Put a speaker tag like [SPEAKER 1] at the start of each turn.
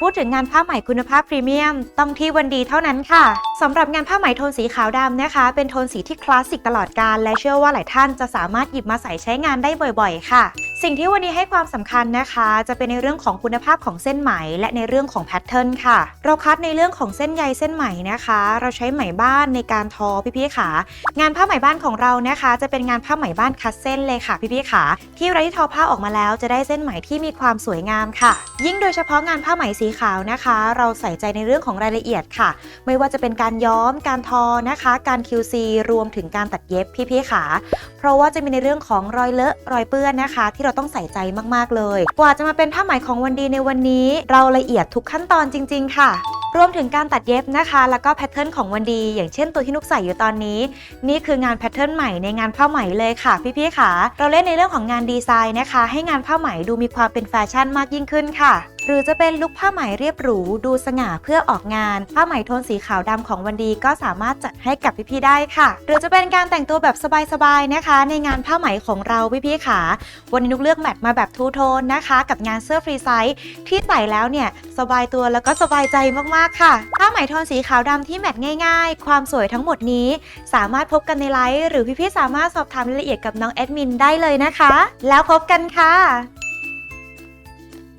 [SPEAKER 1] พูดถึงงานผ้าไหมคุณภาพพรีเมียม ต้องที่วันดีเท่านั้นค่ะสำหรับงานผ้าไหมโทนสีขาวดำนะคะ เป็นโทนสีที่คลาสสิกตลอดกาลและเชื่อว่าหลายท่านจะสามารถหยิบมาใส่ใช้งานได้บ่อย ๆ ค่ะ สิ่งที่วันนี้ให้ความสำคัญนะคะ จะเป็นในเรื่องของคุณภาพของเส้นไหม และในเรื่องของแพทเทิร์นค่ะ เราคัดในเรื่องของเส้นใยเส้นไหมนะคะ เราใช้ไหมบ้านในการทอพี่ๆค่ะ งานผ้าไหมบ้านของเรานะคะ จะเป็นงานผ้าไหมบ้านคัดเส้นเลยค่ะพี่ๆค่ะ ที่เวลาที่ทอผ้าออกมาแล้วจะได้เส้นไหมที่มีความสวยงามค่ะ ยิ่งโดยเฉพาะงานผ้าไหมสีขาวนะคะ เราใส่ใจในเรื่องของรายละเอียดค่ะ ไม่ว่าจะเป็นการย้อม การทอนะคะ การ QC รวมถึงการตัดเย็บพี่ๆค่ะ เพราะว่าจะมีในเรื่องของรอยเลอะรอยเปื้อนนะคะ ที่เราต้องใส่ใจมากๆเลย กว่าจะมาเป็นผ้าไหมของวันดีในวันนี้ เราละเอียดทุกขั้นตอนจริง ๆ ค่ะรวมถึงการตัดเย็บนะคะ แล้วก็แพทเทิร์นของวันดี อย่างเช่นตัวที่นุกใส่อยู่ตอนนี้ นี่คืองานแพทเทิร์นใหม่ในงานผ้าไหมเลยค่ะ พี่ๆค่ะ เราเล่นในเรื่องของงานดีไซน์นะคะ ให้งานผ้าไหมดูมีความเป็นแฟชั่นมากยิ่งขึ้นค่ะ หรือจะเป็นลุคผ้าไหมเรียบหรูดูสง่าเพื่อออกงาน ผ้าไหมโทนสีขาวดำของวันดีก็สามารถจัดให้กับพี่ๆได้ค่ะ หรือจะเป็นการแต่งตัวแบบสบายๆนะคะ ในงานผ้าไหมของเราพี่ๆค่ะวันนี้นุกเลือกแมทมาแบบทูโทนนะคะ กับงานเสื้อฟรีไซส์ที่ใส่แล้วเนี่ยสบายตัวแล้วก็สบายใจมากๆค่ะผ้าไหมโทนสีขาวดำที่แมทง่าย ๆ ความสวยทั้งหมดนี้ สามารถพบกันในไลฟ์หรือพี่ๆสามารถสอบถามรายละเอียดกับน้องแอดมินได้เลยนะคะ แล้วพบกันค่ะ